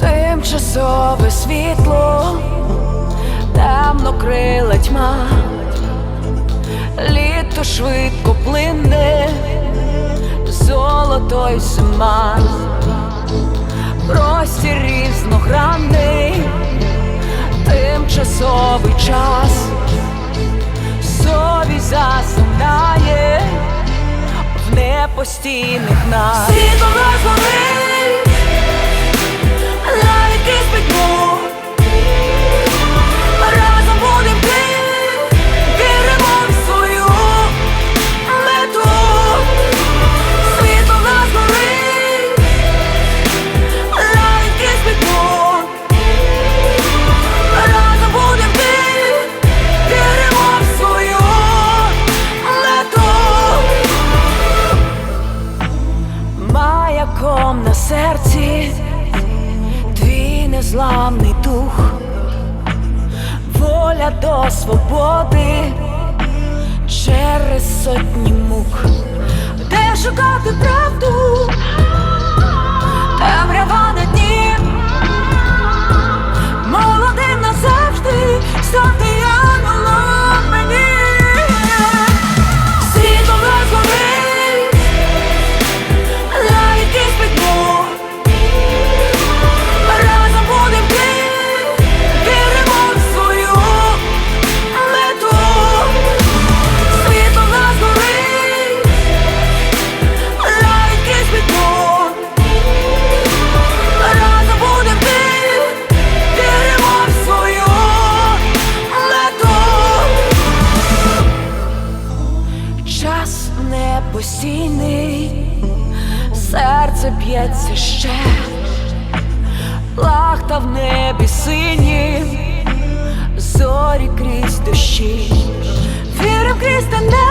Тимчасове світло, темно крила тьма, літо швидко плине, золото й зима, простір різногранний, тимчасовий час, в непостійних нас. Світло нас незламний дух, воля до свободи через сотні мук, де шукати правду, серце б'ється ще, Лахта в небі сині, зорі крізь дощі, вірив крізь не.